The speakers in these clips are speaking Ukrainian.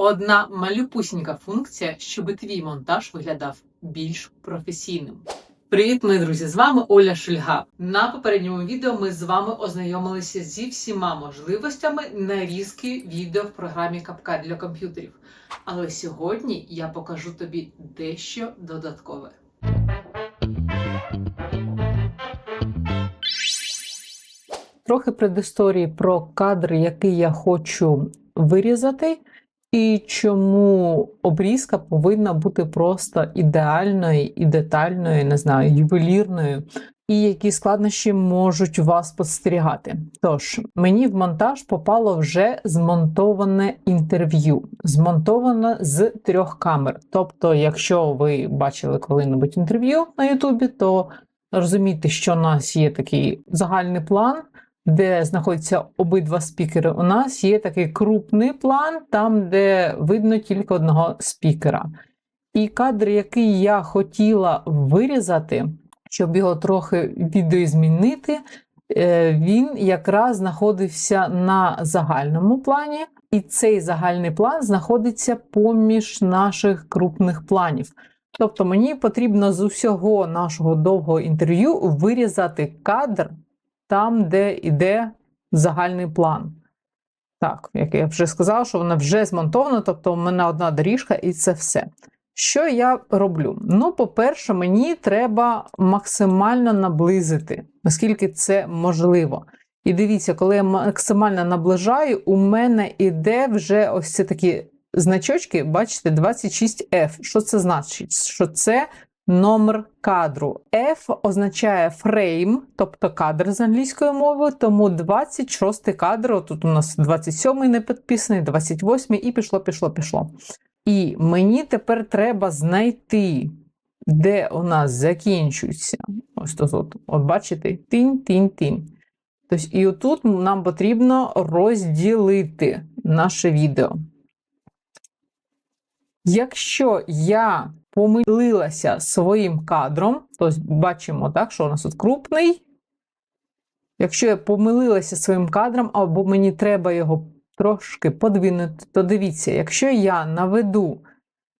Одна малюпусінька функція, щоб твій монтаж виглядав більш професійним. Привіт, мої друзі! З вами Оля Шульга. На попередньому відео ми з вами ознайомилися зі всіма можливостями нарізки відео в програмі CapCut для комп'ютерів. Але сьогодні я покажу тобі дещо додаткове. Трохи предісторії про кадр, який я хочу вирізати, і чому обрізка повинна бути просто ідеальною і детальною, не знаю, ювелірною, і які складнощі можуть вас спостерігати. Тож, мені в монтаж попало вже змонтоване інтерв'ю, змонтоване з трьох камер. Тобто, якщо ви бачили коли-небудь інтерв'ю на Ютубі, то розумієте, що у нас є такий загальний план де знаходяться обидва спікери, у нас є такий крупний план, там, де видно тільки одного спікера. І кадр, який я хотіла вирізати, щоб його трохи відозмінити, е, він якраз знаходився на загальному плані, і цей загальний план знаходиться поміж наших крупних планів. Тобто мені потрібно з усього нашого довгого інтерв'ю вирізати кадр там, де йде загальний план. Так, як я вже сказала, що вона вже змонтована, тобто у мене одна доріжка і це все. Що я роблю? Ну, по-перше, мені треба максимально наблизити, наскільки це можливо. І дивіться, коли я максимально наближаю, у мене іде вже ось ці такі значочки, бачите, 26F. Що це значить? Що це номер кадру. F означає фрейм, тобто кадр з англійської мови, тому 26 кадр. Тут у нас 27-й не підписаний, 28-й, і пішло, пішло, пішло. І мені тепер треба знайти, де у нас закінчується. Ось тут, от, от бачите, тінь, тінь, тінь. Тобто, і отут нам потрібно розділити наше відео. Якщо я помилилася своїм кадром, то бачимо, так, що у нас тут крупний. Якщо я помилилася своїм кадром, або мені треба його трошки подвинути, то дивіться, якщо я наведу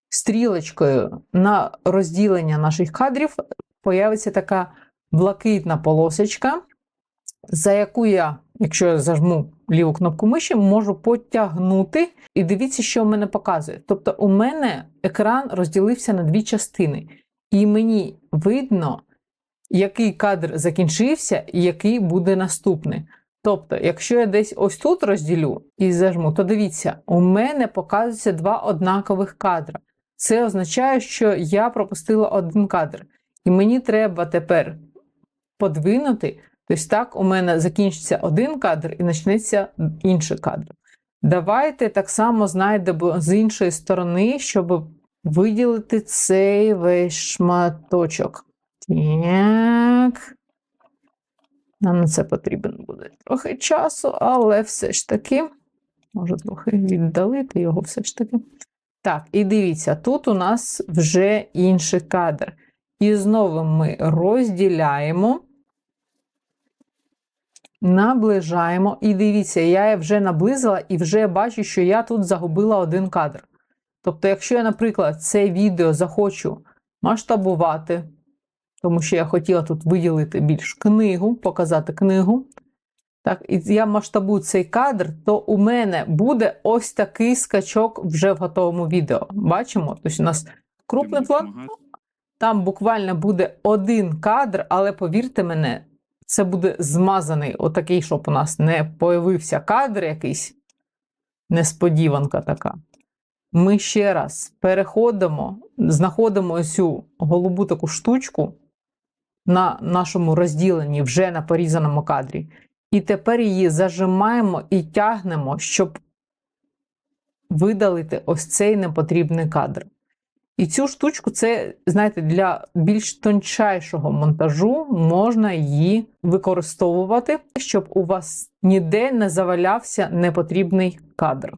стрілочкою на розділення наших кадрів, появиться така блакитна полосочка, за яку я, якщо я зажму ліву кнопку миші, можу потягнути. І дивіться, що в мене показує. Тобто, у мене екран розділився на дві частини, і мені видно, який кадр закінчився і який буде наступний. Тобто, якщо я десь ось тут розділю і зажму, то дивіться, у мене показуються два однакових кадри. Це означає, що я пропустила один кадр. І мені треба тепер подвинути. Тобто так, у мене закінчиться один кадр і почнеться інший кадр. Давайте так само знайдемо з іншої сторони, щоб виділити цей весь шматочок. Так. Нам на це потрібен буде трохи часу, але все ж таки, можу трохи віддалити його все ж таки. Так, і дивіться, тут у нас вже інший кадр. І знову ми розділяємо. Наближаємо. І дивіться, я вже наблизила і вже бачу, що я тут загубила один кадр. Тобто, якщо я, наприклад, це відео захочу масштабувати, тому що я хотіла тут виділити більш книгу, показати книгу. Так, І я масштабую цей кадр, то у мене буде ось такий скачок вже в готовому відео. Бачимо? Тобто у нас крупний план. Там буквально буде один кадр, але повірте мене, це буде змазаний, отакий, щоб у нас не появився кадр якийсь, несподіванка така. Ми ще раз переходимо, знаходимо ось цю голубу таку штучку на нашому розділенні, вже на порізаному кадрі. І тепер її зажимаємо і тягнемо, щоб видалити ось цей непотрібний кадр. І цю штучку, це, знаєте, для більш тончайшого монтажу можна її використовувати, щоб у вас ніде не завалявся непотрібний кадр.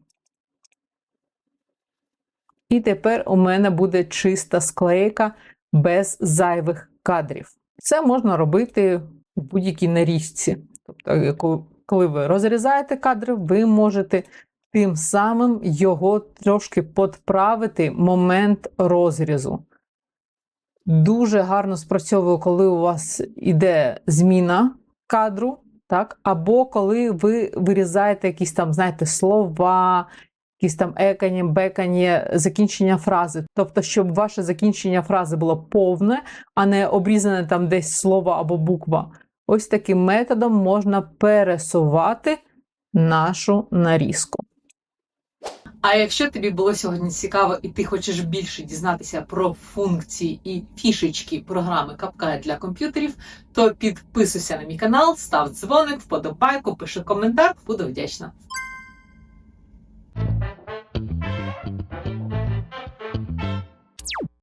І тепер у мене буде чиста склейка без зайвих кадрів. Це можна робити в будь-якій нарізці. Тобто, коли ви розрізаєте кадри, ви можете тим самим його трошки подправити момент розрізу. Дуже гарно спрацьовує, коли у вас іде зміна кадру, так? або коли ви вирізаєте якісь там, знаєте, слова, якісь там екані, бекані, закінчення фрази. Тобто, щоб ваше закінчення фрази було повне, а не обрізане там десь слово або буква. Ось таким методом можна пересувати нашу нарізку. А якщо тобі було сьогодні цікаво і ти хочеш більше дізнатися про функції і фішечки програми Капкай для комп'ютерів, то підписуйся на мій канал, став дзвоник, вподобайку, пиши коментар, буду вдячна.